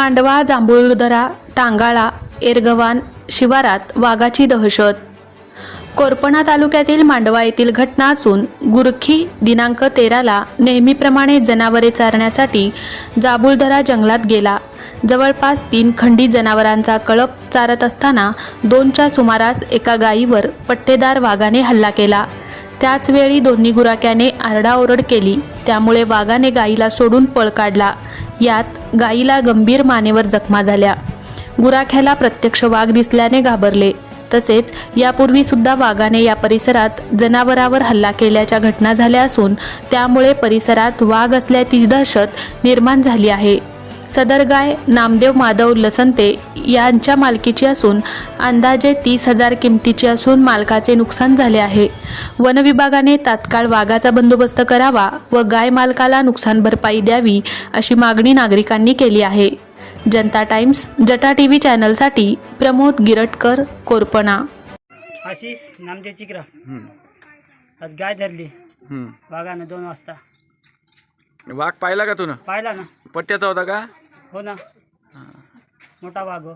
मांडवा जांभूळधरा टांगाळा एरगवान शिवारात वाघाची दहशत. कोरपणा तालुक्यातील मांडवा येथील घटना असून गुरखी दिनांक तेराला नेहमीप्रमाणे जनावरे चारण्यासाठी जाबुलधरा जंगलात गेला. जवळपास तीन खंडी जनावरांचा कळप चारत असताना दोनच्या सुमारास एका गायीवर पट्टेदार वाघाने हल्ला केला. त्याचवेळी दोन्ही गुराख्याने आरडाओरड केली. त्यामुळे वाघाने गायीला सोडून पळ काढला. यात गायीला गंभीर मानेवर जखमा झाल्या. गुराख्याला प्रत्यक्ष वाघ दिसल्याने घाबरले. तसेच यापूर्वी सुद्धा वाघाने या परिसरात जनावरावर हल्ला केल्याच्या घटना झाल्या असून त्यामुळे परिसरात वाघ असल्याची दहशत निर्माण झाली आहे. सदर गाय नामदेव माधव लसंते यांच्या मालकीची असून अंदाजे तीस हजार किमतीची असून मालकाचे नुकसान झाले आहे. वन विभागाने तात्काळ वाघाचा बंदोबस्त करावा व गाय मालकाला नुकसान भरपाई द्यावी अशी मागणी नागरिकांनी केली आहे. जनता टाइम्स जटा टी व्ही चॅनलसाठी प्रमोद गिरटकर कोरपणा. आशिष नामदेव चिकरा. आज गाय धरली. वाघानं दोन वाजता. वाघ पाहिला का तुनं? पाहिला ना. पट्ट्याचा होता का? हो ना. मोठा वाघ हो.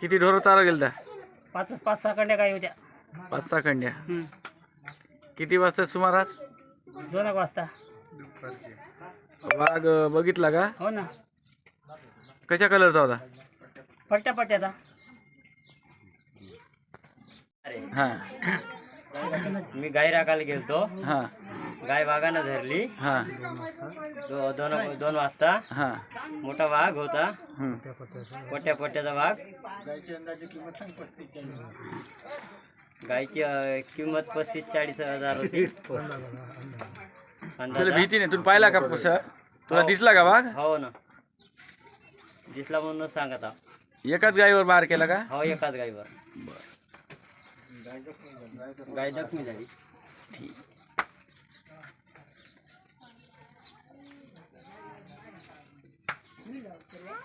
किती ढोरं चारा गेलता? पाच पाच सहा कंड्या गाय होत्या. पाच सहा खंड्या. हम्म. किती वाजता सुमारास दोन एक वाजता. वाघ अं, बघितला का? हो ना. कशा कलरचा होता? पट्ट्या पट्ट्याचा हा. मी गाय राखायला गेलतो. हा. गाय वाघानं धरली. हा. दो- दोन दोन वाजता. हा. मोठा वाघ होता. हम्म. पोट्या पोट्याचा वाघ. गायची अं, किंमत पस्तीस चाळीस हजार होती. तुला अंदाजा. भीती नाही? तुला पाहिला का सर तुला दिसला का वाघ? हो ना. दिसला म्हणून सांगत आहो. एकाच गायीवर मार केला का? हो एकाच गायीवर. गाय जखमी झाली.